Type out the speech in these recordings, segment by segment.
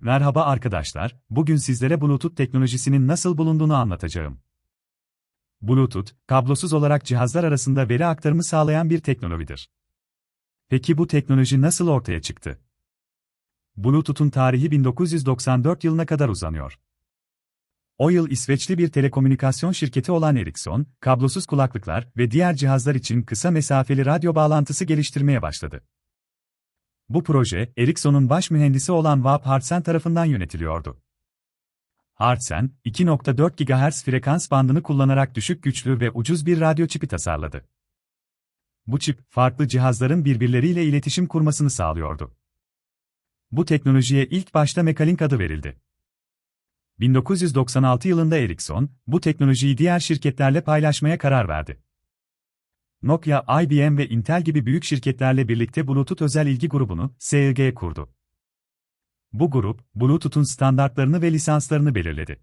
Merhaba arkadaşlar, bugün sizlere Bluetooth teknolojisinin nasıl bulunduğunu anlatacağım. Bluetooth, kablosuz olarak cihazlar arasında veri aktarımı sağlayan bir teknolojidir. Peki bu teknoloji nasıl ortaya çıktı? Bluetooth'un tarihi 1994 yılına kadar uzanıyor. O yıl İsveçli bir telekomünikasyon şirketi olan Ericsson, kablosuz kulaklıklar ve diğer cihazlar için kısa mesafeli radyo bağlantısı geliştirmeye başladı. Bu proje, Ericsson'un baş mühendisi olan Vap Hartsen tarafından yönetiliyordu. Hartsen, 2.4 GHz frekans bandını kullanarak düşük güçlü ve ucuz bir radyo çipi tasarladı. Bu çip, farklı cihazların birbirleriyle iletişim kurmasını sağlıyordu. Bu teknolojiye ilk başta Mekalink adı verildi. 1996 yılında Ericsson, bu teknolojiyi diğer şirketlerle paylaşmaya karar verdi. Nokia, IBM ve Intel gibi büyük şirketlerle birlikte Bluetooth Özel İlgi Grubunu, SIG kurdu. Bu grup, Bluetooth'un standartlarını ve lisanslarını belirledi.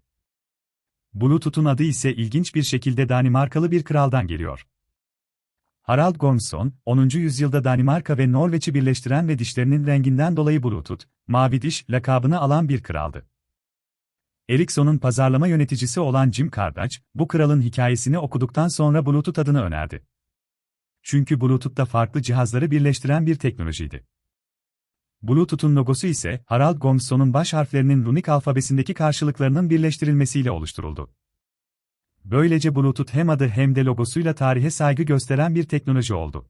Bluetooth'un adı ise ilginç bir şekilde Danimarkalı bir kraldan geliyor. Harald Gormson, 10. yüzyılda Danimarka ve Norveç'i birleştiren ve dişlerinin renginden dolayı Bluetooth, mavi diş lakabını alan bir kraldı. Ericsson'un pazarlama yöneticisi olan Jim Kardach, bu kralın hikayesini okuduktan sonra Bluetooth adını önerdi. Çünkü Bluetooth da farklı cihazları birleştiren bir teknolojiydi. Bluetooth'un logosu ise Harald Gomson'un baş harflerinin runik alfabesindeki karşılıklarının birleştirilmesiyle oluşturuldu. Böylece Bluetooth hem adı hem de logosuyla tarihe saygı gösteren bir teknoloji oldu.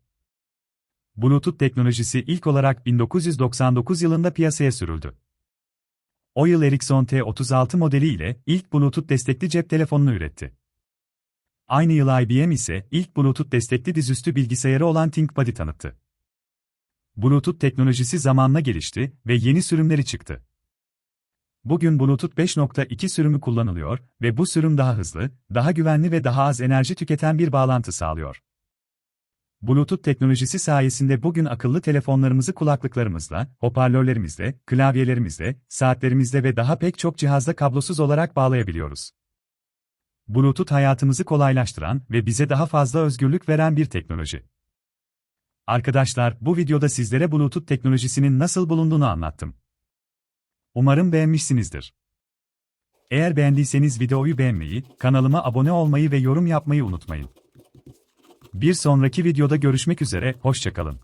Bluetooth teknolojisi ilk olarak 1999 yılında piyasaya sürüldü. O yıl Ericsson T36 modeli ile ilk Bluetooth destekli cep telefonunu üretti. Aynı yıl IBM ise ilk Bluetooth destekli dizüstü bilgisayarı olan ThinkPad'i tanıttı. Bluetooth teknolojisi zamanla gelişti ve yeni sürümleri çıktı. Bugün Bluetooth 5.2 sürümü kullanılıyor ve bu sürüm daha hızlı, daha güvenli ve daha az enerji tüketen bir bağlantı sağlıyor. Bluetooth teknolojisi sayesinde bugün akıllı telefonlarımızı kulaklıklarımızla, hoparlörlerimizle, klavyelerimizle, saatlerimizle ve daha pek çok cihazda kablosuz olarak bağlayabiliyoruz. Bluetooth hayatımızı kolaylaştıran ve bize daha fazla özgürlük veren bir teknoloji. Arkadaşlar, bu videoda sizlere Bluetooth teknolojisinin nasıl bulunduğunu anlattım. Umarım beğenmişsinizdir. Eğer beğendiyseniz videoyu beğenmeyi, kanalıma abone olmayı ve yorum yapmayı unutmayın. Bir sonraki videoda görüşmek üzere, hoşçakalın.